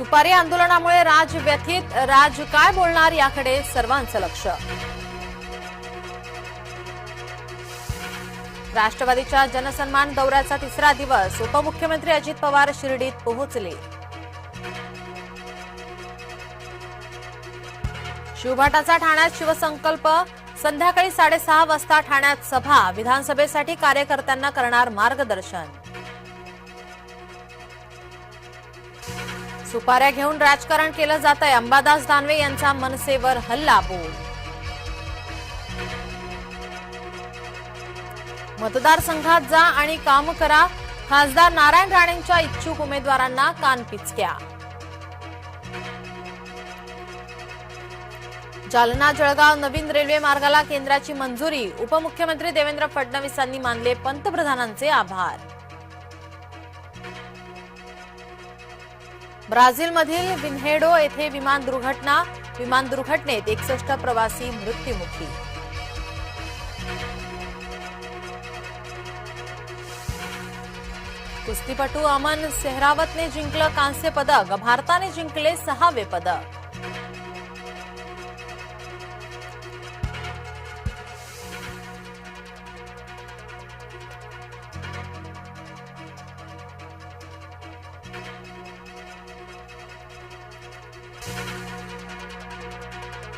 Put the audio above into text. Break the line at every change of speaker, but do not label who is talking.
सुपारी आंदोलनामुळे राज व्यथित. राज काय बोलणार याकडे सर्वांचं लक्ष. राष्ट्रवादीच्या जनसन्मान दौऱ्याचा तिसरा दिवस. उपमुख्यमंत्री अजित पवार शिर्डीत पोहोचले. शिवभाटाचा ठाण्यात शिवसंकल्प. संध्याकाळी साडेसहा वाजता ठाण्यात सभा. विधानसभेसाठी कार्यकर्त्यांना करणार मार्गदर्शन. सुपाऱ्या घेऊन राजकारण केलं जात आहे अंबादास दानवे यांचा मनसेवर हल्ला बोल. मतदारसंघात जा आणि काम करा. खासदार नारायण राणेंच्या इच्छुक उमेदवारांना कानपिचक्या जालना जळगाव नवीन रेल्वे मार्गाला केंद्राची मंजुरी. उपमुख्यमंत्री देवेंद्र फडणवीसांनी मानले पंतप्रधानांचे आभार. ब्राझीलमधील विन्हेडो येथे विमान दुर्घटना विमान दुर्घटनेत एकसष्ट प्रवासी मृत्युमुखी. कुस्तीपटू अमन सेहरावतने जिंकलं कांस्य पदक भारताने जिंकले सहावे पदक.